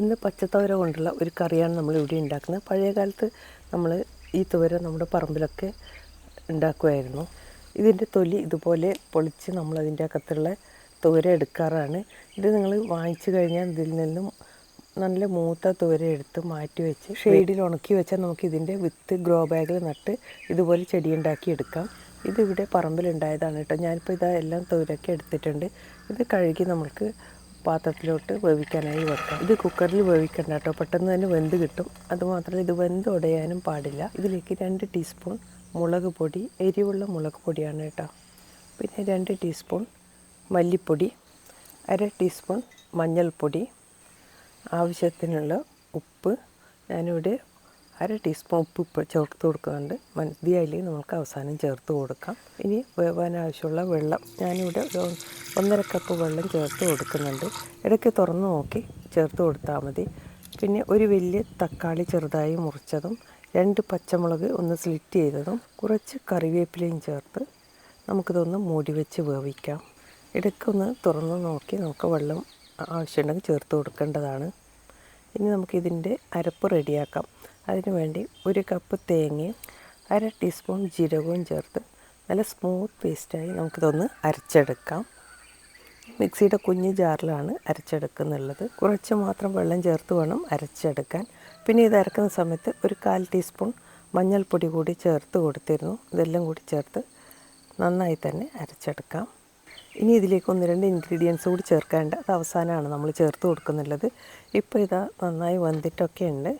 ഇന്ന് പച്ചത്തവര കൊണ്ടുള്ള ഒരു കറിയാണ് നമ്മൾ ഇവിടെ ഉണ്ടാക്കുന്നത്. പഴയ കാലത്ത് നമ്മൾ ഈ തുവര നമ്മുടെ പറമ്പിലൊക്കെ ഉണ്ടാക്കുമായിരുന്നു. ഇതിന്റെ തൊലി ഇതുപോലെ പൊളിച്ച് നമ്മൾ അതിന്റെ അകത്തുള്ള തുവര എടുക്കാറാണ്. ഇത് നിങ്ങൾ വാങ്ങിച്ചു കഴിഞ്ഞാൽ ഇതിൽ നിന്നും നല്ല മൂത്ത തുവര എടുത്ത് മാറ്റി വെച്ച് ഷെയ്ഡിൽ ഉണക്കി വെച്ചാൽ നമുക്ക് ഇതിന്റെ വിത്ത് ഗ്രോ ബാഗിൽ നട്ട് ഇതുപോലെ ചെടി ഉണ്ടാക്കി എടുക്കാം. ഇതിവിടെ പറമ്പിലുണ്ടായതാണ് കേട്ടോ. ഞാനിപ്പോൾ ഇതാ എല്ലാം തോരൊക്കെ എടുത്തിട്ടുണ്ട്. ഇത് കഴുകി നമുക്ക് പാത്രത്തിലോട്ട് വേവിക്കാനായി വെക്കാം. ഇത് കുക്കറിൽ വേവിക്കണ്ട കേട്ടോ. പെട്ടെന്ന് തന്നെ വെന്ത് കിട്ടും. അതുമാത്രമല്ല ഇത് വെന്ത് ഉടയാനും പാടില്ല. ഇതിലേക്ക് രണ്ട് ടീസ്പൂൺ മുളക് പൊടി എരിവുള്ള മുളക് പൊടിയാണ് കേട്ടോ. പിന്നെ രണ്ട് ടീസ്പൂൺ മല്ലിപ്പൊടി അര ടീസ്പൂൺ മഞ്ഞൾപ്പൊടി ആവശ്യത്തിനുള്ള ഉപ്പ്. ഞാനിവിടെ അര ടീസ്പൂൺ ഉപ്പ് ഇപ്പോൾ ചേർത്ത് കൊടുക്കുന്നുണ്ട്. മന്തി മതിയായില്ലേ നമുക്ക് അവസാനം ചേർത്ത് കൊടുക്കാം. ഇനി വേവാൻ ആവശ്യമുള്ള വെള്ളം ഞാനിവിടെ ഒന്നര കപ്പ് വെള്ളം ചേർത്ത് കൊടുക്കുന്നുണ്ട്. ഇടയ്ക്ക് തുറന്ന് നോക്കി ചേർത്ത് കൊടുത്താൽ മതി. പിന്നെ ഒരു വലിയ തക്കാളി ചെറുതായി മുറിച്ചതും രണ്ട് പച്ചമുളക് ഒന്ന് സ്ലിറ്റ് ചെയ്തതും കുറച്ച് കറിവേപ്പിലയും ചേർത്ത് നമുക്കിതൊന്ന് മൂടി വെച്ച് വേവിക്കാം. ഇടയ്ക്കൊന്ന് തുറന്ന് നോക്കി നമുക്ക് വെള്ളം ആവശ്യമുണ്ടെങ്കിൽ ചേർത്ത് കൊടുക്കേണ്ടതാണ്. ഇനി നമുക്കിതിന്റെ അരപ്പ് റെഡിയാക്കാം അതിന് വേണ്ടി ഒരു കപ്പ് തേങ്ങയും അര ടീസ്പൂൺ ജീരകവും ചേർത്ത് നല്ല സ്മൂത്ത് പേസ്റ്റായി നമുക്കിതൊന്ന് അരച്ചെടുക്കാം. മിക്സിയുടെ കുഞ്ഞ് ജാറിലാണ് അരച്ചെടുക്കുന്നുള്ളത്. കുറച്ച് മാത്രം വെള്ളം ചേർത്ത് വേണം അരച്ചെടുക്കാൻ. പിന്നെ ഇത് അരക്കുന്ന സമയത്ത് ഒരു കാൽ ടീസ്പൂൺ മഞ്ഞൾപ്പൊടി കൂടി ചേർത്ത് കൊടുത്തിരുന്നു. ഇതെല്ലാം കൂടി ചേർത്ത് നന്നായി തന്നെ അരച്ചെടുക്കാം. ഇനി ഇതിലേക്ക് ഒന്ന് രണ്ട് ഇൻഗ്രീഡിയൻസ് കൂടി ചേർക്കാണ്ട്. അത് അവസാനമാണ് നമ്മൾ ചേർത്ത് കൊടുക്കുന്നുള്ളത്. ഇപ്പോൾ ഇതാ നന്നായി വന്നിട്ടൊക്കെ ഉണ്ട്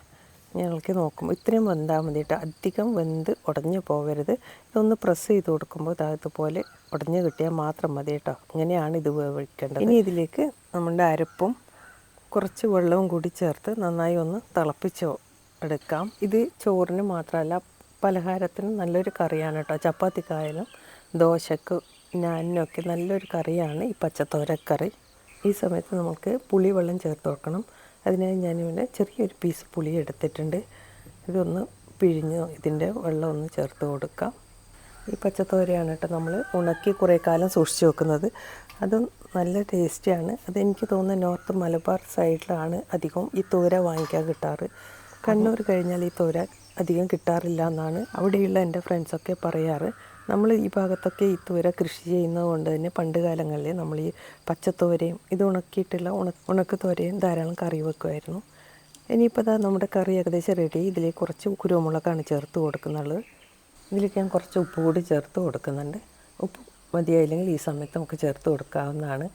ഞങ്ങൾക്ക് നോക്കുമ്പോൾ ഇത്രയും വെന്താൽ മതി കേട്ടോ അധികം വെന്ത് ഉടഞ്ഞു പോകരുത്. ഇതൊന്ന് പ്രസ് ചെയ്ത് കൊടുക്കുമ്പോൾ ഇതാ ഇതുപോലെ ഉടഞ്ഞു കിട്ടിയാൽ മാത്രം മതി കേട്ടോ. ഇങ്ങനെയാണ് ഇത് വേവിക്കേണ്ടത്. ഇനി ഇതിലേക്ക് നമ്മുടെ അരപ്പും കുറച്ച് വെള്ളവും കൂടി ചേർത്ത് നന്നായി ഒന്ന് തിളപ്പിച്ച് എടുക്കാം. ഇത് ചോറിന് മാത്രമല്ല പലഹാരത്തിന് നല്ലൊരു കറിയാണ് കേട്ടോ. ചപ്പാത്തിക്കായാലും ദോശക്ക് ഞാനിനൊക്കെ നല്ലൊരു കറിയാണ് ഈ പച്ചത്തോരക്കറി. ഈ സമയത്ത് നമുക്ക് പുളിവെള്ളം ചേർത്ത് വെക്കണം അതിനായി ഞാനിവിടെ ചെറിയൊരു പീസ് പുളി എടുത്തിട്ടുണ്ട്. ഇതൊന്ന് പിഴിഞ്ഞ് ഇതിന്റെ വെള്ളം ഒന്ന് ചേർത്ത് കൊടുക്കാം. ഈ പച്ചത്തോരയാണ് കേട്ടോ നമ്മൾ ഉണക്കി കുറേ കാലം സൂക്ഷിച്ച് വെക്കുന്നത്. അത് നല്ല ടേസ്റ്റിയാണ്. അതെനിക്ക് തോന്നുന്നത് നോർത്ത് മലബാർ സൈഡിലാണ് അധികം ഈ തോര വാങ്ങിക്കാൻ കിട്ടാറ്. കണ്ണൂർ കഴിഞ്ഞാൽ ഈ തോര അധികം കിട്ടാറില്ല എന്നാണ് അവിടെയുള്ള എന്റെ ഫ്രണ്ട്സൊക്കെ പറയാറ്. നമ്മൾ ഈ ഭാഗത്തൊക്കെ ഈ തുവര കൃഷി ചെയ്യുന്നത് കൊണ്ട് തന്നെ പണ്ട് കാലങ്ങളിൽ നമ്മൾ ഈ പച്ചത്തോരയും ഇത് ഉണക്കിയിട്ടുള്ള ഉണ ഉണക്കത്തോരയും ധാരാളം കറി വെക്കുമായിരുന്നു. ഇനിയിപ്പോൾ അതാ നമ്മുടെ കറി ഏകദേശം റെഡി ഇതിലേക്ക് കുറച്ച് കുരുമുളകാണ് ചേർത്ത് കൊടുക്കുന്നത്. ഇതിലേക്ക് ഞാൻ കുറച്ച് ഉപ്പ് കൂടി ചേർത്ത് കൊടുക്കുന്നുണ്ട്. ഉപ്പ് മതിയായില്ലെങ്കിൽ ഈ സമയത്ത് നമുക്ക് ചേർത്ത് കൊടുക്കാവുന്നതാണ്.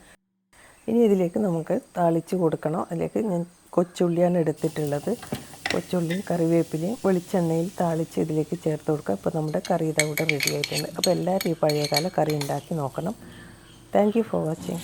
ഇനി ഇതിലേക്ക് നമുക്ക് താളിച്ച് കൊടുക്കണം. അതിലേക്ക് ഞാൻ കൊച്ചുള്ളിയാണ് എടുത്തിട്ടുള്ളത്. കൊച്ചുള്ളിയും കറിവേപ്പിലയും വെളിച്ചെണ്ണയിൽ താളിച്ച് ഇതിലേക്ക് ചേർത്ത് കൊടുക്കുക. അപ്പോൾ നമ്മുടെ കറി ഇതവിടെ റെഡി ആയിട്ടുണ്ട്. അപ്പോൾ എല്ലാവരും ഈ പഴയകാല കറി ഉണ്ടാക്കി നോക്കണം. Thank for watching